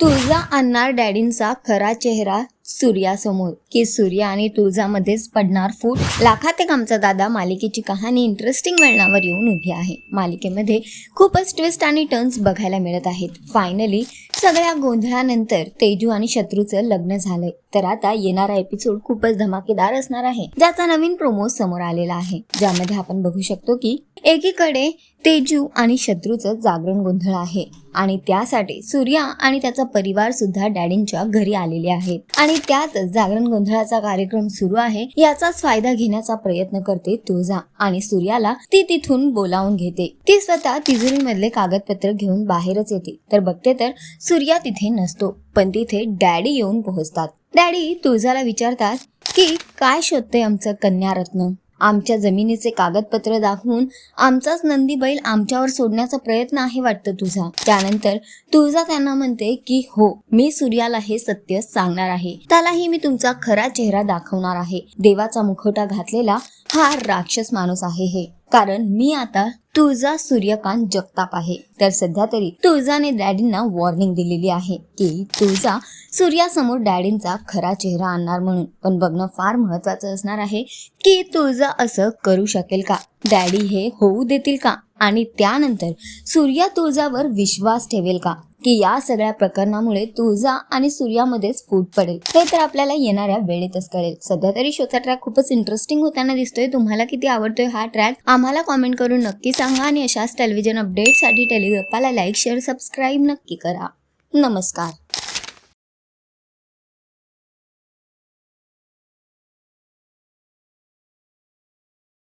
तुळजा आणणार डॅडींचा खरा चेहरा सूर्यासमोर. की सूर्य आणि तुळजामध्येच पडणार फूट लाखात एक आमचा दादा मालिकेची कहाणी इंटरेस्टिंग वळणावर येऊन उभी आहे. मालिकेमध्ये खूपच ट्विस्ट आणि टर्न्स बघायला मिळत आहेत. फायनली सगळ्या गोंधळानंतर तेजू आणि शत्रूचं लग्न झालंय. तर आता येणारा एपिसोड खूपच धमाकेदार असणार आहे. ज्याचा नवीन प्रोमो समोर आलेला आहे. ज्यामध्ये आपण बघू शकतो की एकीकडे तेजू आणि शत्रूचं जागरण गोंधळ आहे. आणि त्यासाठी सूर्या आणि त्याचा परिवार सुद्धा डॅडींच्या घरी आलेले आहेत. आणि त्यात जागरण गोंधळाचा कार्यक्रम सुरू आहे याचाच फायदा घेण्याचा प्रयत्न करते तुळजा. आणि सूर्याला ती तिथून बोलावून घेते. ती स्वतः तिजोरीमधले कागदपत्र घेऊन बाहेरच येते. तर बघते तर सूर्या तिथे नसतो पण तिथे डॅडी येऊन पोहोचतात. डॅडी तुळजाला विचारतात की काय शोधते आमचं कन्यारत्न? आमच्या जमिनीचे कागदपत्र दाखवून आमचाच नंदी बैल आमच्यावर सोडण्याचा प्रयत्न आहे वाटतं तुझा. त्यानंतर तुळजा त्यांना म्हणते की हो मी सूर्याला हे सत्य सांगणार आहे. त्यालाही मी तुमचा खरा चेहरा दाखवणार आहे. देवाचा मुखवटा घातलेला हा राक्षस माणूस आहे हे. कारण मी आता तुळजा सूर्यकांत जगताप आहे. तर सध्या तरी तुळजाने डॅडींना वॉर्निंग दिलेली आहे की तुळजा सूर्यासमोर डॅडींचा खरा चेहरा आणणार म्हणून. पण बघणं फार महत्वाचं असणार आहे की तुळजा असं करू शकेल का? डॅडी हे होऊ देतील का? आणि त्यानंतर सूर्या तुळजावर विश्वास ठेवेल का? की या सगळ्या प्रकरणामुळे तुळजा आणि सूर्यामध्येच फूट पडेल. हे तर आपल्याला येणाऱ्या वेळेतच कळेल. सध्या तरी शोचा ट्रॅक खूपच इंटरेस्टिंग होताना दिसतोय. तुम्हाला किती आवडतोय हा ट्रॅक आम्हाला कॉमेंट करून नक्की सांगा आणि अशाच टेलिव्हिजन अपडेटसाठी टेलिग्राफाला लाईक शेअर सबस्क्राईब नक्की करा. नमस्कार.